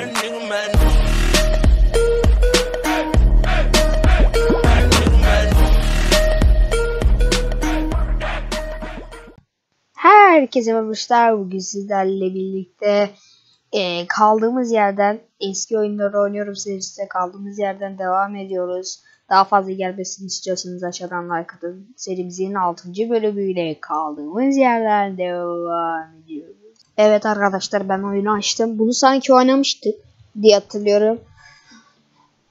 nigga. Herkese merhabalar. Bugün sizlerle birlikte e, kaldığımız yerden eski oyunları oynuyorum serisinde kaldığımız yerden devam ediyoruz. Daha fazla gelmesini istiyorsanız aşağıdan like atın. Serimizin 6. bölümüyle kaldığımız yerden devam ediyoruz. Evet arkadaşlar ben oyunu açtım. Bunu sanki oynamıştık diye hatırlıyorum.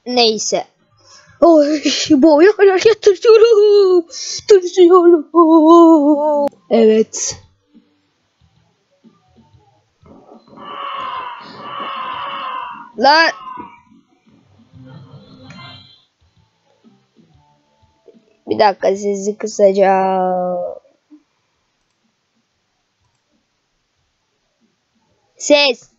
Neyse. Oy, bu oyunu hareket tırsıyorum. Tırsıyorum. Evet. Lan. Bir dakika sizi kısaca. seis.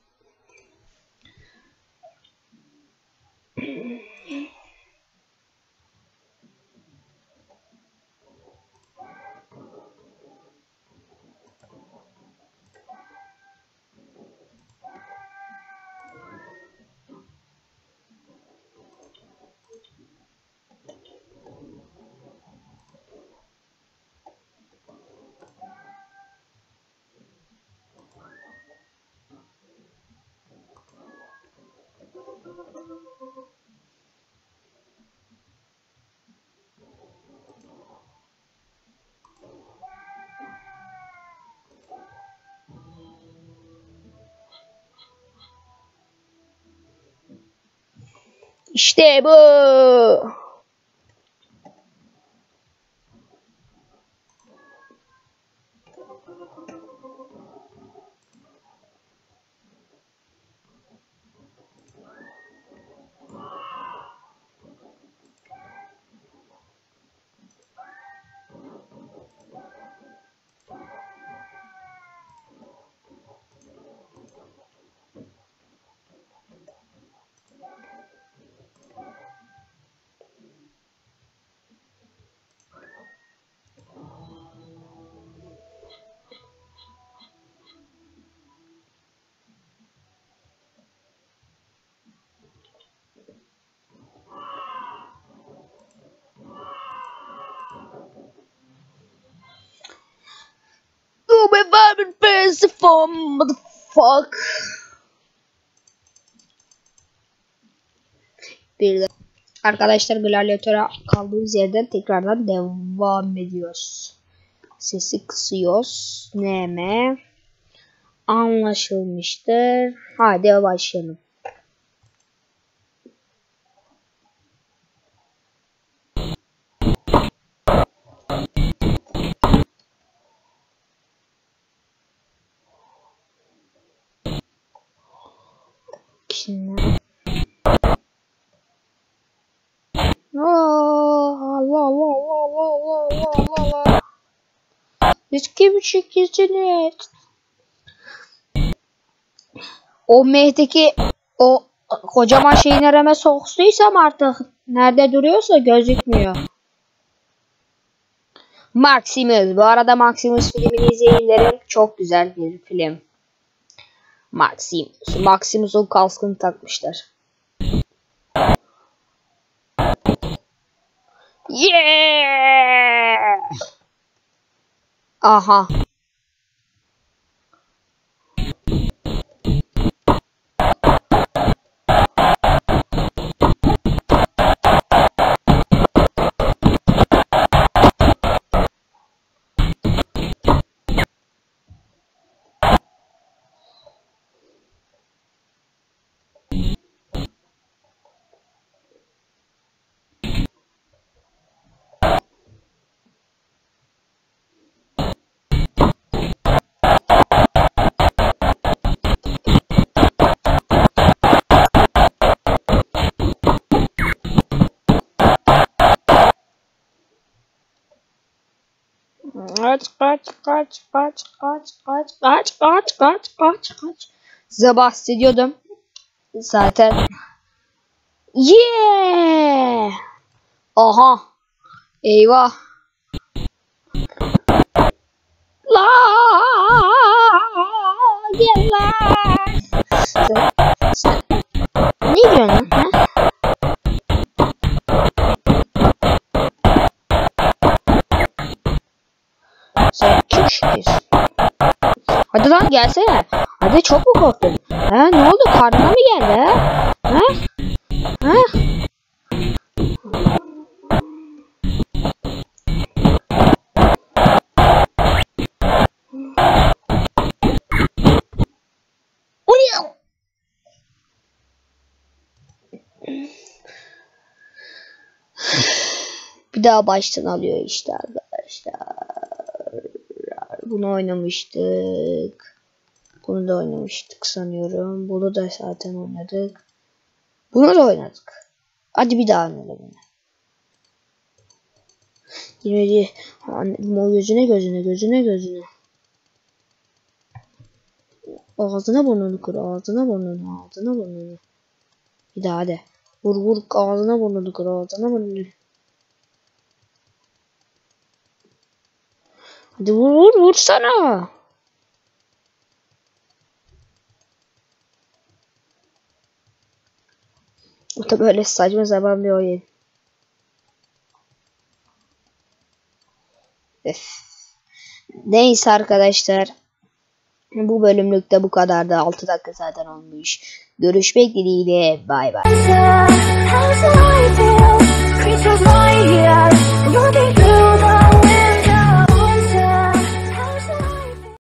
İşte bu. Motherfuck. Bir de arkadaşlar gladiatöre kaldığımız yerden tekrardan devam ediyoruz. Sesi kısıyoruz. Neme anlaşılmıştır. Hadi başlayalım. için ya. Riske buçuk çekeceğiz. O Mehdi'ki o kocaman şeyin arama soksuysam artık nerede duruyorsa gözükmüyor. Maximus. Bu arada Maximus filmini izleyenlerim çok güzel bir film. Maximus. Maximus'un kaskını takmışlar. Yeah! Aha. Kaç kaç kaç kaç kaç kaç kaç kaç kaç kaç kaç. Size bahsediyordum. Zaten. Yeah! Aha. Eyvah. La gel la. Sen, sen, Lan gelsene. Hadi çok mu korktun? Ha ne oldu? Karnına mı geldi ha? Ha? Ha? Bir daha baştan alıyor işte arkadaşlar. Bunu oynamıştık. Bunu da oynamıştık sanıyorum. Bunu da zaten oynadık. Bunu da oynadık. Hadi bir daha oynayalım. Yine o gözüne gözüne gözüne gözüne. Ağzına burnunu kır, ağzına burnunu, ağzına burnunu. Bir daha hadi. Vur vur ağzına burnunu kır, ağzına burnunu. Hadi vur vur vursana. Bu da böyle saçma sapan bir oyun. Öf. Neyse arkadaşlar. Bu bölümlükte bu kadar da 6 dakika zaten olmuş. Görüşmek dileğiyle. Bay bay.